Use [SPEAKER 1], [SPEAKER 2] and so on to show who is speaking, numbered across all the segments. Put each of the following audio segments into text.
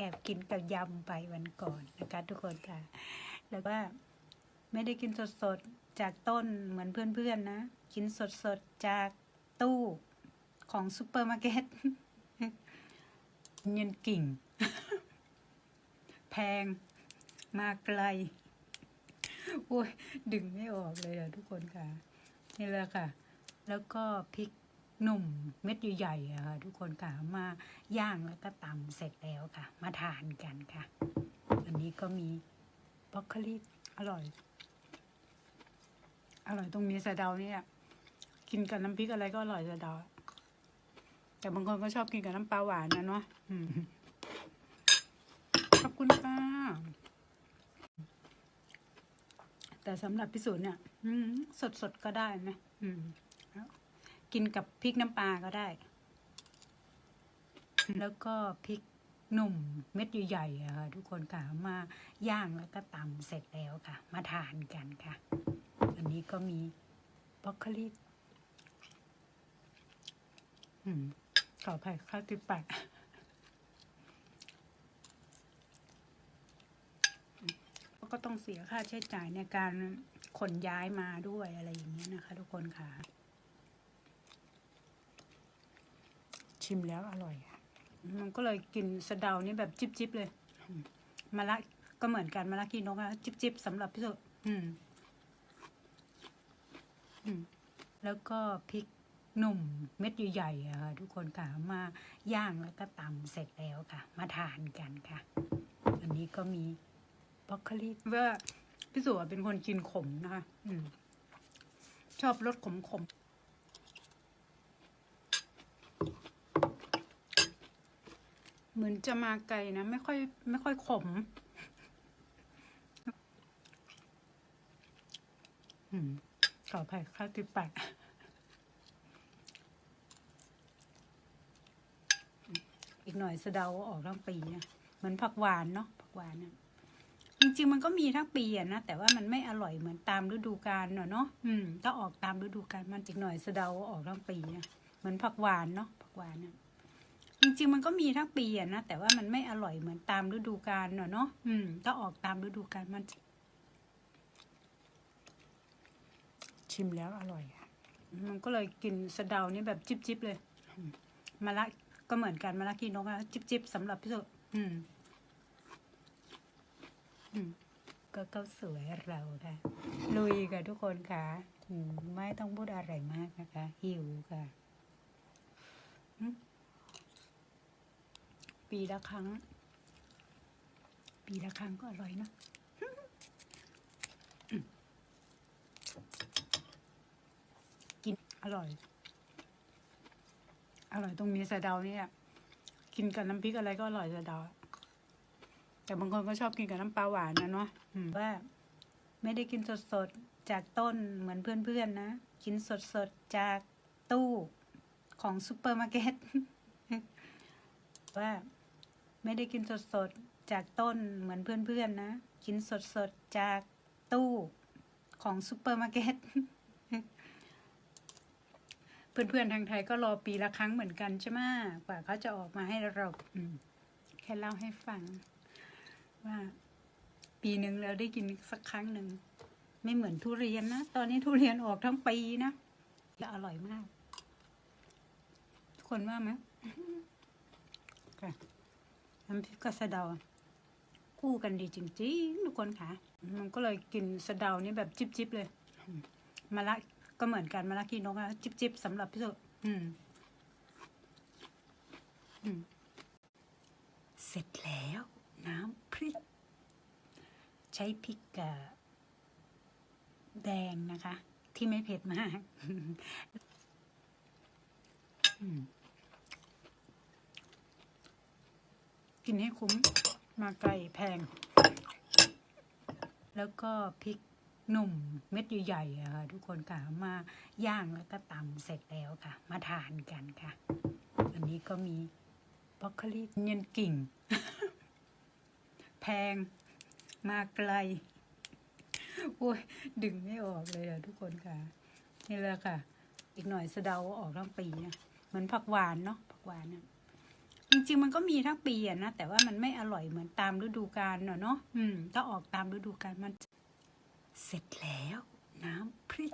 [SPEAKER 1] แอบกินกับยำไปวันก่อนนะคะทุกคนค่ะ แล้วว่าไม่ได้กินสดๆ จากต้นเหมือนเพื่อนๆนะ กินสดๆ จากตู้ของซูเปอร์มาร์เก็ตเงินกิ่ง แพงมาไกลโอ้ยดึงไม่ออกเลยอะทุกคนค่ะ นี่แหละค่ะ แล้วก็พริก หนุ่มเม็ดใหญ่ๆค่ะทุกคนค่ะมาย่างแล้วก็ตำเสร็จแล้วค่ะ มาทานกันค่ะ อันนี้ก็มีบรอกโคลีอร่อย อร่อยตรงมีสะเดาเนี่ยกินกับน้ำพริกอะไรก็อร่อยสะเดาแต่บางคนก็ชอบกินกับน้ำปลาหวานนะเนาะขอบคุณค่ะแต่สำหรับพิสูจน์เนี่ยสดสดๆก็ได้นะอืม กินกับพริกน้ำปลาก็ได้ แล้วก็พริกหนุ่มเม็ดใหญ่ๆอะค่ะทุกคนค่ะมาย่างแล้วก็ตำเสร็จแล้วค่ะ มาทานกันค่ะ อันนี้ก็มีบรอกโคลีอืมขออภัยข้าวติดปากก็ต้องเสียค่าใช้จ่ายในการขนย้ายมาด้วยอะไรอย่างนี้นะคะ ทุกคนค่ะ ชิมแล้วอร่อยค่ะมันก็เลยกินสะเดานี่แบบจิบจิบๆเลยอืมมะละก็เหมือนกันมะละกีนกอะจิบจิบๆสำหรับพี่สุอืมอืมแล้วก็พริกหนุ่มเม็ดใหญ่ๆอะค่ะทุกคนค่ะมาย่างแล้วก็ตำเสร็จแล้วค่ะ มาทานกันค่ะ อันนี้ก็มีบรอกโคลีว่าพี่สุเป็นคนกินขมนะคะอืมชอบรสขมขมๆ เหมือนจะมาไกลนะ ไม่ค่อย ไม่ค่อยขมขออภัยข้าวติดปากอีกหน่อยสะเดาออกทั้งปีนะเหมือนผักหวานเนาะผักหวานนะจริงๆมันก็มีทั้งปีอะนะแต่ว่ามันไม่อร่อยเหมือนตามฤดูกาลเนาะเนาะอืมถ้าออกตามฤดูกาลมันอีกหน่อยสะเดาออกทั้งปีนะเหมือนผักหวานเนาะผักหวานนะ จริงๆมันก็มีทั้งปีอะนะแต่ว่ามันไม่อร่อยเหมือนตามฤดูกาลเนาะเนาะอืมถ้าออกตามฤดูกาลมัน ชิมแล้วอร่อยค่ะมันก็เลยกินสะเดานี่แบบจิบจิบๆเลยอืมมะละก็เหมือนกันมะละกีนกอะจิบจิบๆสำหรับพี่สุอืม อืมก็ก็สวยเราค่ะ ลุยค่ะทุกคนค่ะอืมไม่ต้องพูดอะไรมากนะคะ หิวค่ะอืม ปีละครั้ง ปีละครั้งก็อร่อยนะกินอร่อย อร่อยตรงมีสะเดาเนี่ยกินกับน้ำพริกอะไรก็อร่อยสะเดา แต่บางคนก็ชอบกินกับน้ำปลาหวานนะเนาะว่าไม่ได้กินสดๆ จากต้นเหมือนเพื่อนๆนะ กินสดๆ จากตู้ของซูเปอร์มาร์เก็ตว่า ไม่ได้กินสดๆ จากต้นเหมือนเพื่อนๆนะ กินสดๆ จากตู้ของซูเปอร์มาร์เก็ตเพื่อนๆทางไทยก็รอปีละครั้งเหมือนกันใช่ไหมกว่าเขาจะออกมาให้เราแค่เล่าให้ฟัง ว่า ปีหนึ่งเราได้กินสักครั้งหนึ่ง ไม่เหมือนทุเรียนนะ ตอนนี้ทุเรียนออกทั้งปีนะและอร่อยมากทุกคนว่าไหมค่ะ น้ำพริกกบสะเดา คู่กันดีจริงๆทุกคนค่ะ มันก็เลยกินสะเดานี่แบบจิบๆเลยมะละก็เหมือนกันมะละกีนกอะจิบๆสำหรับพี่สุอืมอืมเสร็จแล้วน้ำพริก ใช้พริกกะแดงนะคะ ที่ไม่เผ็ดมาก อืม กินให้คุ้มมาไกลแพง แล้วก็พริกหนุ่มเม็ดใหญ่ๆค่ะทุกคนค่ะมาย่างแล้วก็ตำเสร็จแล้วค่ะ มาทานกันค่ะ อันนี้ก็มีบรอกโคลีเงินกิ่ง แพงมาไกลโอ้ยดึงไม่ออกเลยอะทุกคนค่ะ นี่แหละค่ะ อีกหน่อยสะเดาออกทั้งปีนะเหมือนผักหวานเนาะผักหวานนะ จริงๆมันก็มีทั้งปีอะนะแต่ว่ามันไม่อร่อยเหมือนตามฤดูกาลเนอะเนาะอืมถ้าออกตามฤดูกาลมัน เสร็จแล้ว น้ำพริก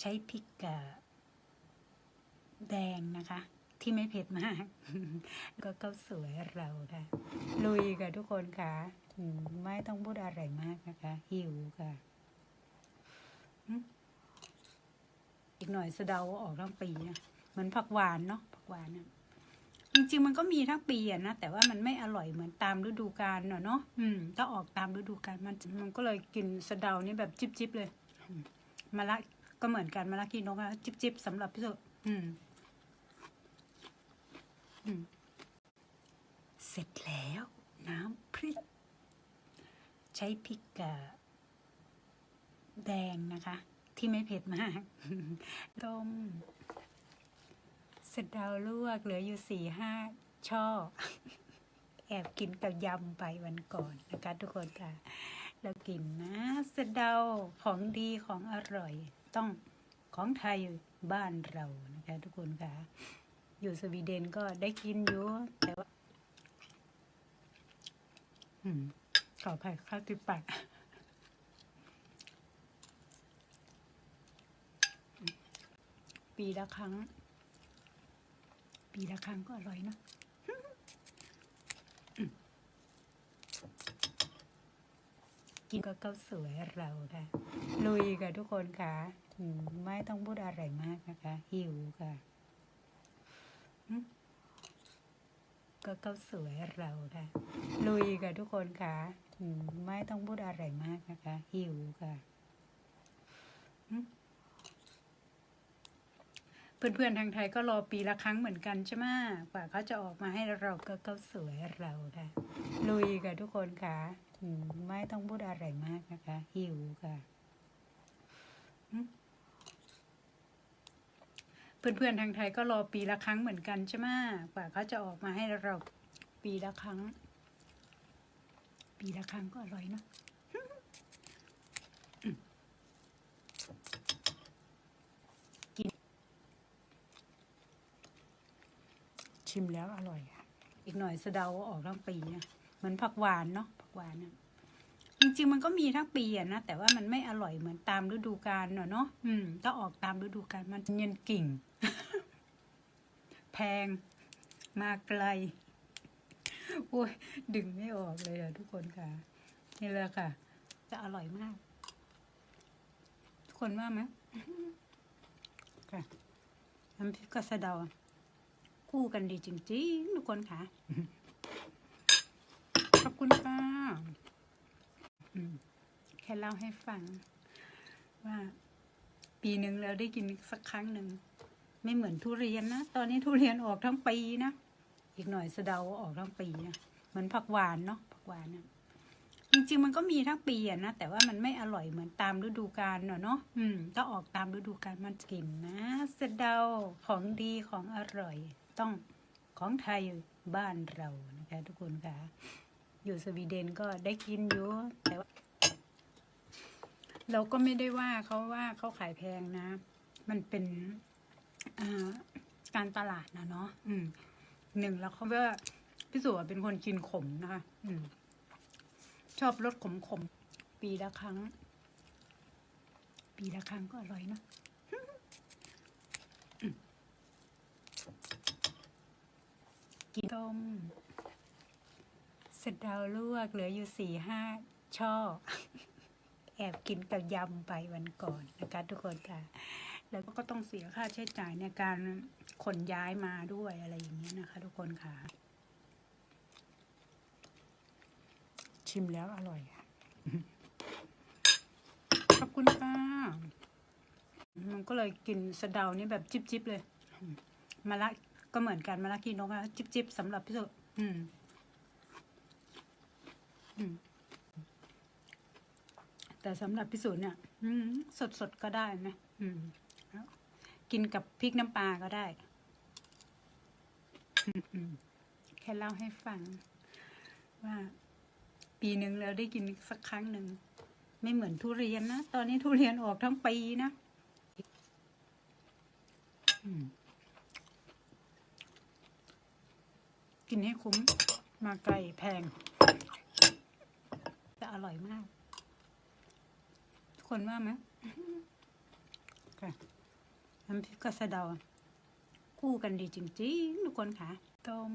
[SPEAKER 1] ใช้พริกกะแดงนะคะ ที่ไม่เผ็ดมาก ก็ข้าวสวยเราค่ะ ลุยค่ะทุกคนค่ะไม่ต้องพูดอะไรมากนะคะ หิวค่ะ อีกหน่อยสะเดาออกทั้งปีนะเหมือนผักหวานเนาะผักหวานนะ จริง ๆ มันก็มีทั้งปีอะนะแต่ว่ามันไม่อร่อยเหมือนตามฤดูกาลเนอะเนาะอืมถ้าออกตามฤดูกาลมันมันก็เลยกินสะเดานี่แบบจิบๆเลยมะละก็เหมือนกันมะละกีนกอะจิบๆสำหรับพี่สุอืมอืมเสร็จแล้วน้ำพริก ใช้พริกกะแดงนะคะ ที่ไม่เผ็ดมากต้ม สร็จดาวลวกเหลืออยู่สี่ห้าช่อ แอบกินกับยำไปวันก่อนนะคะทุกคนค่ะ เรากินนะเสร็จดาวของดีของอร่อย ต้องของไทยบ้านเรานะคะ ทุกคนค่ะ อยู่สวีเดนก็ได้กินอยู่แต่ว่าอืมขออภัยข้าวติดปากปีละครั้ง ปีละครั้งก็อร่อยเนะกินก็ข้าวสวยเราค่ะ ลุยค่ะทุกคนค่ะไม่ต้องพูดอะไรมากนะคะ หิวค่ะก็ข้าวสวยเราค่ะ ลุยค่ะทุกคนค่ะไม่ต้องพูดอะไรมากนะคะ หิวค่ะ เพื่อนๆทางไทยก็รอปีละครั้งเหมือนกันใช่ไหมกว่าเขาจะออกมาให้เราก็ข้าสวยเราค่ะ ลุยค่ะทุกคนค่ะไม่ต้องพูดอะไรมากนะคะ หิวค่ะอืมเพื่อนๆทางไทยก็รอปีละครั้งเหมือนกันใช่ไหมกว่าเขาจะออกมาให้เราปีละครั้ง ปีละครั้งก็อร่อยเนอะอืมกิน ชิมแล้วอร่อยค่ะอีกหน่อยสะเดาออกทั้งปีนะเหมือนผักหวานเนาะผักหวานนะจริงๆมันก็มีทั้งปีอะนะแต่ว่ามันไม่อร่อยเหมือนตามฤดูกาลเนอะเนาะอืมถ้าออกตามฤดูกาลมันเย็นกิ่ง แพงมาไกลโอ้ยดึงไม่ออกเลยอะทุกคนค่ะ นี่เลยค่ะ จะอร่อยมาก ทุกคนว่าไหมค่ะน้ำพริกกระสะเดา คู่กันดีจริง ๆ ทุกคนค่ะ ขอบคุณค่ะแค่เล่าให้ฟัง ว่า ปีหนึ่งเราได้กินสักครั้งหนึ่ง ไม่เหมือนทุเรียนนะ ตอนนี้ทุเรียนออกทั้งปีนะ อีกหน่อยสะเดาออกทั้งปีนะ เหมือนผักหวานเนาะผักหวานนะจริงๆมันก็มีทั้งปีอะนะ แต่ว่ามันไม่อร่อยเหมือนตามฤดูกาลเนอะเนาะอืมถ้าออกตามฤดูกาลมันกินนะสะเดาของดีของอร่อย ต้องของไทยบ้านเรานะคะทุกคนค่ะ อยู่สวีเดนก็ได้กินอยู่แต่ว่าเราก็ไม่ได้ว่าเขาว่าเขาขายแพงนะ มันเป็นการตลาดนะเนาะหนึ่งแล้วเขาว่าพี่สุเป็นคนกินขมนะคะชอบรสขมขมๆปีละครั้ง ปีละครั้งก็อร่อยนะ กินต้มสร็จดาลวกเหลืออยู่สี่ห้าช่อ แอบกินกับยำไปวันก่อนนะคะทุกคนค่ะ แล้วก็ต้องเสียค่าใช้จ่ายในการขนย้ายมาด้วยอะไรอย่างเงี้ยนะคะ ทุกคนค่ะ ชิมแล้วอร่อยค่ะขอบคุณค่ะมันก็เลยกินสะเดานี่แบบจิบๆเลยมะละ ก็เหมือนกันมะละกีนกอะจิบๆสำหรับพี่สุอืม อืม แต่สำหรับพิสูจน์เนี่ย อืม สดๆก็ได้นะอืมกินกับพริกน้ำปลาก็ได้แค่เล่าให้ฟัง ว่า ปีหนึ่งเราได้กินสักครั้งหนึ่ง ไม่เหมือนทุเรียนนะ ตอนนี้ทุเรียนออกทั้งปีนะอืม กินให้คุ้มมาไกลแพงจะอร่อยมาก ทุกคนว่าไหมค่ะน้ำพริกกระสะเดา คู่กันดีจริงๆ ทุกคนค่ะ ต้ม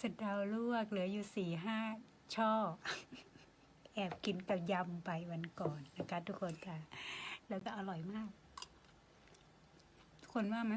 [SPEAKER 1] สะเดาลวกเหลืออยู่สี่ห้าช่อ แอบกินกับยำไปวันก่อนนะคะ ทุกคนค่ะ แล้วก็อร่อยมาก ทุกคนว่าไหม